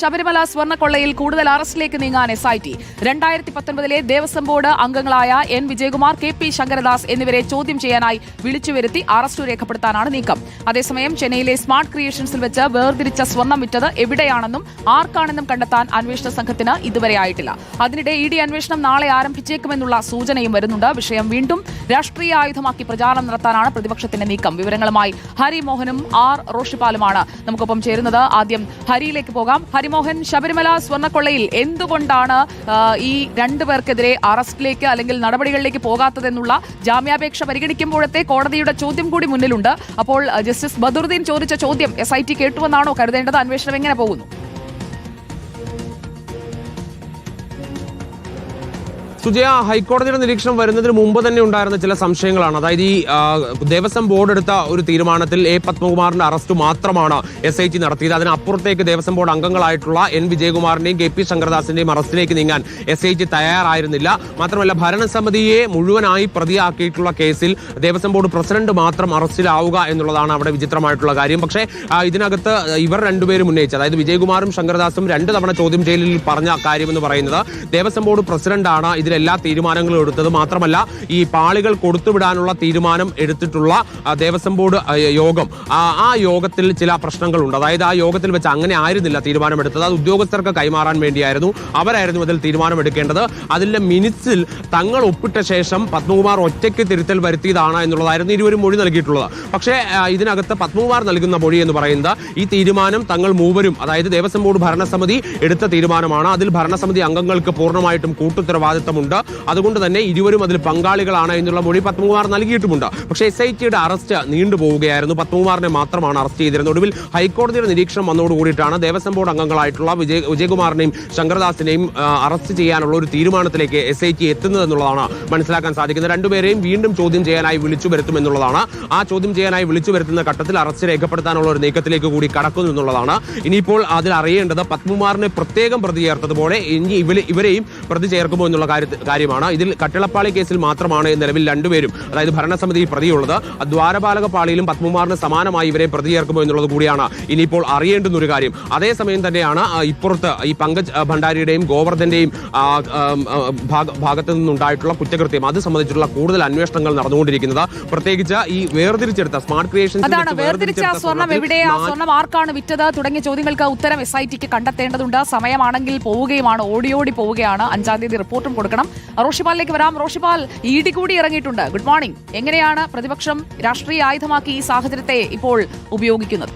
ശബരിമല സ്വർണക്കൊള്ളയിൽ കൂടുതൽ അറസ്റ്റിലേക്ക് നീങ്ങാൻ S I T രണ്ടായിരത്തി പത്തൊൻപതിലെ ദേവസ്വം ബോർഡ് അംഗങ്ങളായ N Vijayakumar K P Sankaradas എന്നിവരെ ചോദ്യം ചെയ്യാനായി വിളിച്ചുവരുത്തി അറസ്റ്റ് രേഖപ്പെടുത്താനാണ് നീക്കം. അതേസമയം ചെന്നൈയിലെ സ്മാർട്ട് ക്രിയേഷൻസിൽ വെച്ച് വേർതിരിച്ച സ്വർണം വിറ്റത് എവിടെയാണെന്നും ആർക്കാണെന്നും കണ്ടെത്താൻ അന്വേഷണ സംഘത്തിന് ഇതുവരെ ആയിട്ടില്ല. അതിനിടെ ഇ ഡി അന്വേഷണം നാളെ ആരംഭിച്ചേക്കുമെന്നുള്ള സൂചനയും വരുന്നുണ്ട്. വിഷയം വീണ്ടും രാഷ്ട്രീയ ആയുധമാക്കി പ്രചാരണം നടത്താനാണ് പ്രതിപക്ഷത്തിന്റെ നീക്കം. വിവരങ്ങളുമായി ഹരി മോഹനും ആർ റോഷിപാലുമാണ് നമുക്കൊപ്പം ചേരുന്നത്. ആദ്യം ഹരിയിലേക്ക് പോകാം. ഹരിമോഹൻ ശബരിമല സ്വർണക്കൊള്ളയിൽ എന്തുകൊണ്ടാണ് ഈ രണ്ടുപേർക്കെതിരെ അറസ്റ്റിലേക്ക് അല്ലെങ്കിൽ നടപടികളിലേക്ക് പോകാത്തതെന്നുള്ള ജാമ്യാപേക്ഷ പരിഗണിക്കുമ്പോഴത്തെ കോടതിയുടെ ചോദ്യം കൂടി മുന്നിലുണ്ട്. അപ്പോൾ ജസ്റ്റിസ് ബദറുദ്ദീൻ ചോദിച്ച ചോദ്യം എസ് ഐ ടി കേട്ടുവെന്നാണോ കരുതേണ്ടത്? അന്വേഷണം എങ്ങനെ പോകുന്നു? സുജയ ഹൈക്കോടതിയുടെ നിരീക്ഷണം വരുന്നതിന് മുമ്പ് തന്നെ ഉണ്ടായിരുന്ന ചില സംശയങ്ങളാണ്. അതായത് ഈ ദേവസ്വം ബോർഡ് എടുത്ത ഒരു തീരുമാനത്തിൽ എ പത്മകുമാറിന്റെ അറസ്റ്റ് മാത്രമാണ് എസ് ഐ ടി നടത്തിയത്. അതിനപ്പുറത്തേക്ക് ദേവസ്വം ബോർഡ് അംഗങ്ങളായിട്ടുള്ള എൻ വിജയകുമാറിന്റെയും കെ പി ശങ്കരദാസിന്റെയും അറസ്റ്റിലേക്ക് നീങ്ങാൻ എസ് ഐ ടി തയ്യാറായിരുന്നില്ല. മാത്രമല്ല ഭരണസമിതിയെ മുഴുവനായി പ്രതിയാക്കിയിട്ടുള്ള കേസിൽ ദേവസ്വം ബോർഡ് പ്രസിഡന്റ് മാത്രം അറസ്റ്റിലാവുക എന്നുള്ളതാണ് അവിടെ വിചിത്രമായിട്ടുള്ള കാര്യം. പക്ഷേ ഇതിനകത്ത് ഇവർ രണ്ടുപേരും ഉന്നയിച്ചത്. അതായത് വിജയകുമാറും ശങ്കരദാസും രണ്ടു തവണ ചോദ്യം ചെയ്യലിൽ പറഞ്ഞ കാര്യമെന്ന് പറയുന്നത് ദേവസ്വം ബോർഡ് പ്രസിഡന്റാണ്. ഇതിലെല്ലാ തീരുമാനങ്ങളും എടുത്തത് മാത്രമല്ല ഈ പാളികൾ കൊടുത്തുവിടാനുള്ള തീരുമാനം എടുത്തിട്ടുള്ള ദേവസ്വം ബോർഡ് യോഗം. ആ, യോഗത്തിൽ ചില പ്രശ്നങ്ങളുണ്ട്. അതായത് ആ യോഗത്തിൽ വെച്ച് അങ്ങനെ ആയിരുന്നില്ല തീരുമാനമെടുത്തത്. അത് ഉദ്യോഗസ്ഥർക്ക് കൈമാറാൻ വേണ്ടിയായിരുന്നു. അവരായിരുന്നു അതിൽ തീരുമാനമെടുക്കേണ്ടത്. അതിലെ മിനിറ്റ്സിൽ തങ്ങൾ ഒപ്പിട്ട ശേഷം പത്മകുമാർ ഒറ്റയ്ക്ക് തിരുത്തൽ വരുത്തിയതാണ് എന്നുള്ളതായിരുന്നു ഇരുവരും മൊഴി നൽകിയിട്ടുള്ളത്. പക്ഷേ ഇതിനകത്ത് പത്മകുമാർ നൽകുന്ന മൊഴി എന്ന് പറയുന്നത് ഈ തീരുമാനം തങ്ങൾ മൂവരും അതായത് ദേവസ്വം ബോർഡ് ഭരണസമിതി എടുത്ത തീരുമാനമാണ്. അതിൽ ഭരണസമിതി അംഗങ്ങൾക്ക് പൂർണമായിട്ടും കൂട്ടുത്തരവാദിത്തമുണ്ട് അതുകൊണ്ട് തന്നെ ഇരുവരും അതിൽ പങ്കാളികളാണ് എന്നുള്ള മൊഴി പത്മകുമാർ നൽകിയിട്ടുമുണ്ട്. പക്ഷേ എസ് ഐ ടിയുടെ അറസ്റ്റ് നീണ്ടുപോവുകയായിരുന്നു പത്മകുമാറിനെ മാത്രമാണ് അറസ്റ്റ് ചെയ്തിരുന്നത്. ഒടുവിൽ ഹൈക്കോടതിയുടെ നിരീക്ഷണം വന്നതോടുകൂടിയിട്ടാണ് ദേവസ്വം ബോർഡ് അംഗങ്ങളായിട്ടുള്ള വിജയ് വിജയകുമാറിനെയും ശങ്കരദാസിനെയും അറസ്റ്റ് ചെയ്യാനുള്ള ഒരു തീരുമാനത്തിലേക്ക് എസ് ഐ ടി എത്തുന്നതെന്നുള്ളതാണ് മനസ്സിലാക്കാൻ സാധിക്കുന്നത്. രണ്ടുപേരെയും വീണ്ടും ചോദ്യം ചെയ്യാനായി വിളിച്ചു വരുത്തുമെന്നുള്ളതാണ് ആ ചോദ്യം ചെയ്യാനായി വിളിച്ചു വരുത്തുന്ന ഘട്ടത്തിൽ അറസ്റ്റ് രേഖപ്പെടുത്താനുള്ള ഒരു നീക്കത്തിലേക്ക് കൂടി കടക്കുന്നു എന്നുള്ളതാണ്. ഇനിയിപ്പോൾ അതിൽ അറിയേണ്ടത് പത്മകുമാറിനെ പ്രത്യേകം പ്രതി ചേർത്തതുപോലെ ഇനി ഇവരെ ഇവരെയും പ്രതി ചേർക്കുമോ എന്നുള്ള കാര്യ- കാര്യമാണ്. ഇതിൽ കട്ടിളപ്പാളി കേസിൽ മാത്രമാണ് നിലവിൽ രണ്ടുപേരും അതായത് ഭരണസമിതി പ്രതിയുള്ളത്. ദ്വാരപാലക പാളിയിലും പത്മകുമാറിന് സമാനമായി ഇവരെ പ്രതി ചേർക്കുമോ എന്നുള്ളത് കൂടിയാണ് ഇനിയിപ്പോൾ അറിയേണ്ടുന്ന ഒരു കാര്യം. അതേസമയം തന്നെയാണ് ഇപ്പുറത്ത് ഈ പങ്കജ് ഭണ്ഡാരിയുടെയും ഗോവർദ്ധന്റെയും ഭാഗത്ത് നിന്നുണ്ടായിട്ടുള്ള കുറ്റകൃത്യം. അത് സംബന്ധിച്ചുള്ള കൂടുതൽ അന്വേഷണങ്ങൾ നടന്നുകൊണ്ടിരിക്കുന്നത്. പ്രത്യേകിച്ച് ഈ വേർതിരിച്ചെടുത്ത സ്മാർട്ട് ക്രിയേഷൻ വേർതിരിച്ച സ്വർണം എവിടെ ആ സ്വർണം ആർക്കാണ് വിറ്റത്? തുടങ്ങിയ ചോദ്യങ്ങൾക്ക് ഉത്തരം എസ് ഐ ടിക്ക് കണ്ടെത്തേണ്ടതുണ്ട്. സമയമാണെങ്കിൽ പോവുകയുമാണ്. ഓടി ഓടി പോവുകയാണ്. അഞ്ചാം തീയതി റിപ്പോർട്ടും കൊടുക്കണം. റോഷിപാലിലേക്ക് വരാം. റോഷിപാൽ ഇടി കൂടി ഇറങ്ങിയിട്ടുണ്ട്. ഗുഡ് മോർണിംഗ് എങ്ങനെയാണ് പ്രതിപക്ഷം രാഷ്ട്രീയ ആയുധമാക്കി ഈ സാഹചര്യത്തെ ഇപ്പോൾ ഉപയോഗിക്കുന്നത്?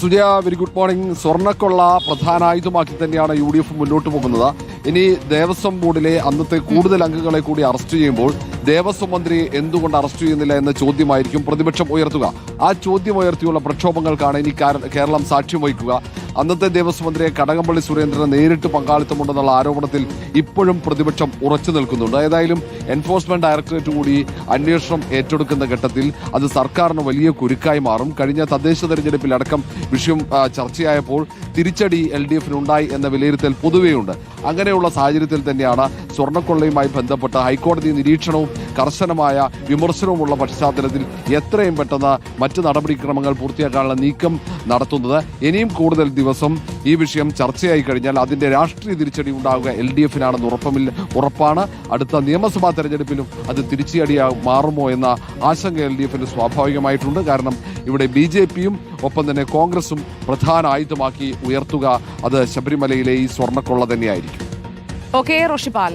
സുജയ വെരി ഗുഡ് മോർണിംഗ് സ്വർണക്കൊള്ള പ്രധാന ആയുധമാക്കി തന്നെയാണ് യു ഡി എഫ് മുന്നോട്ട് പോകുന്നത്. ഇനി ദേവസ്വം ബോർഡിലെ അന്നത്തെ കൂടുതൽ അംഗങ്ങളെ കൂടി അറസ്റ്റ് ചെയ്യുമ്പോൾ ദേവസ്വം മന്ത്രി എന്തുകൊണ്ട് അറസ്റ്റ് ചെയ്യുന്നില്ല എന്ന ചോദ്യമായിരിക്കും പ്രതിപക്ഷം ഉയർത്തുക. ആ ചോദ്യം ഉയർത്തിയുള്ള പ്രക്ഷോഭങ്ങൾക്കാണ് ഇനി കേരളം സാക്ഷ്യം വഹിക്കുക. അന്നത്തെ ദേവസ്വം മന്ത്രിയെ കടകംപള്ളി സുരേന്ദ്രന് നേരിട്ട് പങ്കാളിത്തമുണ്ടെന്നുള്ള ആരോപണത്തിൽ ഇപ്പോഴും പ്രതിപക്ഷം ഉറച്ചു നിൽക്കുന്നുണ്ട്. ഏതായാലും എൻഫോഴ്സ്മെന്റ് ഡയറക്ടറേറ്റ് കൂടി അന്വേഷണം ഏറ്റെടുക്കുന്ന ഘട്ടത്തിൽ അത് സർക്കാരിന് വലിയ കുരുക്കായി മാറും. കഴിഞ്ഞ തദ്ദേശ തെരഞ്ഞെടുപ്പിൽ അടക്കം വിഷയം ചർച്ചയായപ്പോൾ തിരിച്ചടി എൽ ഡി എഫിനുണ്ടായി എന്ന വിലയിരുത്തൽ പൊതുവെയുണ്ട്. അങ്ങനെയുള്ള സാഹചര്യത്തിൽ തന്നെയാണ് സ്വർണക്കൊള്ളയുമായി ബന്ധപ്പെട്ട ഹൈക്കോടതി നിരീക്ഷണവും കർശനമായ വിമർശനവുമുള്ള പശ്ചാത്തലത്തിൽ എത്രയും പെട്ടെന്ന് മറ്റ് നടപടിക്രമങ്ങൾ പൂർത്തിയാക്കാനുള്ള നീക്കം നടത്തുന്നത്. ഇനിയും കൂടുതൽ ദിവസം ഈ വിഷയം ചർച്ചയായി കഴിഞ്ഞാൽ അതിന്റെ രാഷ്ട്രീയ തിരിച്ചടി ഉണ്ടാവുക എൽ ഡി എഫിനാണെന്ന് ഉറപ്പമില്ല ഉറപ്പാണ്. അടുത്ത നിയമസഭാ തെരഞ്ഞെടുപ്പിലും അത് തിരിച്ചടിയായി മാറുമോ എന്ന ആശങ്ക എൽ ഡി എഫിന് സ്വാഭാവികമായിട്ടുണ്ട്. കാരണം ഇവിടെ ബി ജെ പിയും ഒപ്പം തന്നെ കോൺഗ്രസും പ്രധാന ആയുധമാക്കി ഉയർത്തുക അത് ശബരിമലയിലെ ഈ സ്വർണക്കൊള്ള തന്നെയായിരിക്കും. ഓക്കെ റോഷിപാൽ.